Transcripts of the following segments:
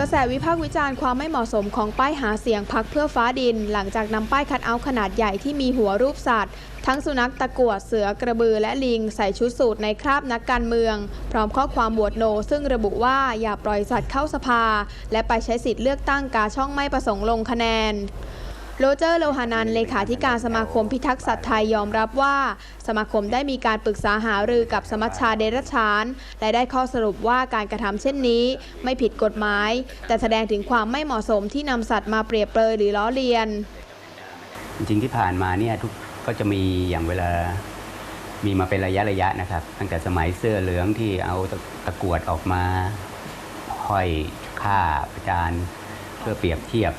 กระแสวิพากษ์วิจารณ์ความไม่เหมาะสมของป้ายหาเสียงพักเพื่อฟ้าดิน หลังจากนำป้ายคัดเอาขนาดใหญ่ที่มีหัวรูปสัตว์ ทั้งสุนัขตะกวดเสือกระบือและลิง ใส่ชุดสูทในคราบนักการเมือง พร้อมข้อความบวดโน ซึ่งระบุว่าอย่าปล่อยสัตว์เข้าสภา และไปใช้สิทธิ์เลือกตั้งกาช่องไม่ประสงค์ลงคะแนน โรเจอร์โลฮานันเลขาธิการสมาคมพิทักษ์สัตว์ไทยยอมรับว่า สมาคมได้มีการปรึกษาหารือกับสมัชชาเดรัจฉาน และได้ข้อสรุปว่าการกระทำเช่นนี้ ไม่ผิดกฎหมาย แต่แสดงถึงความไม่เหมาะสมที่นำสัตว์มาเปรียบเปรยหรือล้อเลียน จริงที่ผ่านมาเนี่ยทุกก็จะมีอย่างเวลามีมาเป็นระยะระยะนะครับ ตั้งแต่สมัยเสื้อเหลืองที่เอาตะตะกรวดออกมาห้อยค่าประจานเพื่อเปรียบเทียบ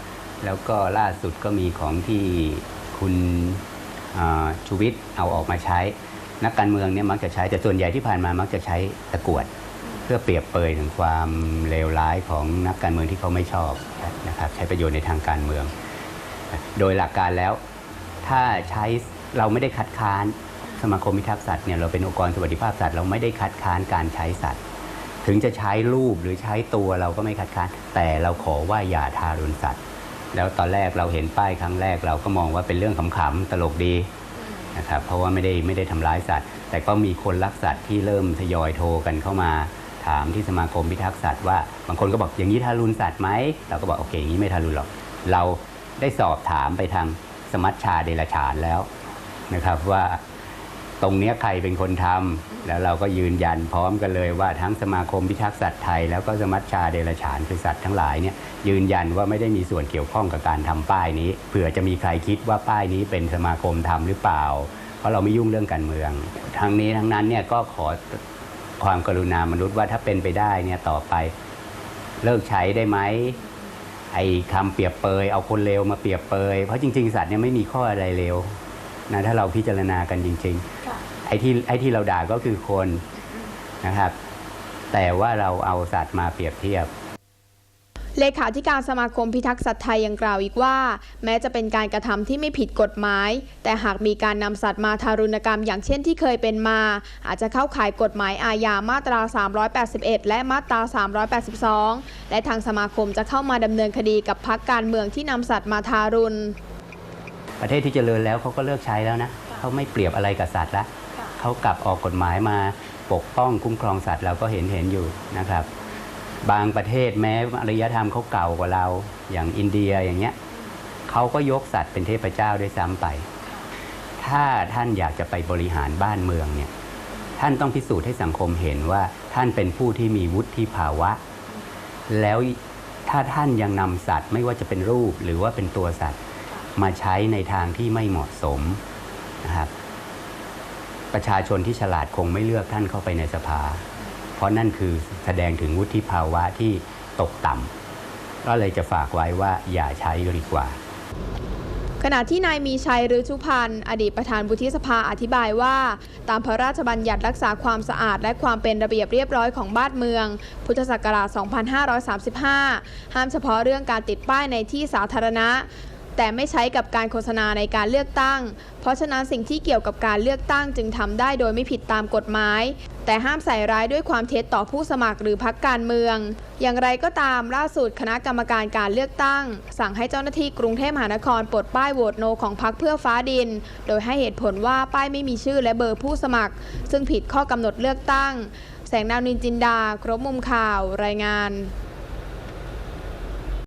แล้วก็ล่าสุดก็มีของที่คุณชูวิทย์เอาออกมาใช้ นักการเมืองเนี่ยมักจะใช้แต่ส่วนใหญ่ที่ผ่านมามักจะใช้ตะกรวด เพื่อเปรียบเปยถึงความเลวร้ายของนักการเมืองที่เขาไม่ชอบนะครับใช้ประโยชน์ในทางการเมือง โดยหลักการแล้วถ้าใช้เราไม่ได้คัดค้านสมาคมพิทักษ์สัตว์เนี่ยเราเป็นองค์กรสวัสดิภาพสัตว์เราไม่ได้คัดค้านการใช้สัตว์ ถึงจะใช้รูปหรือใช้ตัวเราก็ไม่คัดค้าน แต่เราขอว่าอย่าทารุณสัตว์ แล้วตอนแรกเราเห็นป้ายครั้งแรกเราก็มองว่าเป็นเรื่องขำๆตลกดีนะครับเพราะว่าไม่ได้ไม่ได้ทำร้ายสัตว์ แต่ก็มีคนรักสัตว์ที่เริ่มทยอยโทรกันเข้ามาถามที่สมาคมพิทักษ์สัตว์ว่าบางคนก็บอกอย่างนี้ทารุณสัตว์ไหมเราก็บอกโอเคอย่างนี้ไม่ทารุณหรอก เราได้สอบถามไปทางสมัชชาเดลฉานแล้วนะครับว่า ตรงนี้ใครเป็นคนทำแล้วเราก็ยืนยันพร้อมกันเลยว่าทั้งสมาคมพิทักษ์สัตว์ไทย แล้วก็สมัชชาเดลฉานคือสัตว์ทั้งหลายเนี่ยยืนยันว่าไม่ได้มีส่วนเกี่ยวข้องกับการทำป้ายนี้เผื่อจะมีใครคิดว่าป้ายนี้เป็นสมาคมทำหรือเปล่า เพราะเราไม่ยุ่งเรื่องการเมืองทั้งนี้ทั้งนั้นเนี่ยก็ขอความกรุณามนุษย์ว่าถ้าเป็นไปได้เนี่ยต่อไป เลิกใช้ได้ไหมไอ้คำเปรียบเปยเอาคนเลวมาเปรียบเปยเพราะจริง ๆ สัตว์เนี่ยไม่มีข้ออะไรเลว นะถ้าเราพิจารณากันจริง ๆ ไอ้ที่ไอ้ที่เราด่าก็คือคนนะครับ แต่ว่าเราเอาสัตว์มาเปรียบเทียบเลขาธิการสมาคมพิทักษ์สัตว์ไทยยังกล่าวอีกว่า แม้จะเป็นการกระทำที่ไม่ผิดกฎหมาย แต่หากมีการนำสัตว์มาทารุณกรรมอย่างเช่นที่เคยเป็นมา อาจจะเข้าข่ายกฎหมายอาญามาตรา 381 และมาตรา 382 และทางสมาคมจะเข้ามาดำเนินคดีกับพักการเมืองที่นำสัตว์มาทารุณ ประเทศที่เจริญแล้วเขาก็เลิกใช้แล้วนะเขาไม่เปรียบอะไรกับสัตว์ละเขากลับออกกฎหมายมาปกป้องคุ้มครองสัตว์เราก็เห็นเห็นอยู่นะครับ บางประเทศแม้อารยธรรมเขาเก่ากว่าเราอย่างอินเดียอย่างเงี้ยเขาก็ยกสัตว์เป็นเทพเจ้าด้วยซ้ำไป ถ้าท่านอยากจะไปบริหารบ้านเมืองเนี่ยท่านต้องพิสูจน์ให้สังคมเห็นว่าท่านเป็นผู้ที่มีวุฒิภาวะ แล้วถ้าท่านยังนำสัตว์ไม่ว่าจะเป็นรูปหรือว่าเป็นตัวสัตว์ มาใช้ในทางที่ไม่เหมาะสมนะครับประชาชนที่ฉลาดคงไม่เลือกท่านเข้าไปในสภา เพราะนั่นคือแสดงถึงวุฒิภาวะที่ตกต่ำก็เลยจะฝากไว้ว่าอย่าใช้ดีกว่า ขณะที่นายมีชัยฤชุพันธ์อดีตประธานวุฒิสภาอธิบายว่า ตามพระราชบัญญัติรักษาความสะอาด และความเป็นระเบียบเรียบร้อยของบ้านเมือง พุทธศักราช 2535 ห้ามเฉพาะเรื่องการติดป้ายในที่สาธารณะ แต่ไม่ใช้กับการโฆษณาในการเลือกตั้ง เพราะฉะนั้นสิ่งที่เกี่ยวกับการเลือกตั้งจึงทำได้โดยไม่ผิดตามกฎหมาย แต่ห้ามใส่ร้ายด้วยความเท็จต่อผู้สมัครหรือพักการเมือง อย่างไรก็ตามล่าสุดคณะกรรมการการเลือกตั้ง สั่งให้เจ้าหน้าที่กรุงเทพมหานครปลดป้ายโหวตโนของพักเพื่อฟ้าดิน โดยให้เหตุผลว่าป้ายไม่มีชื่อและเบอร์ผู้สมัคร ซึ่งผิดข้อกำหนดเลือกตั้ง แสงดาวนินจินดา ครบมุมข่าว รายงาน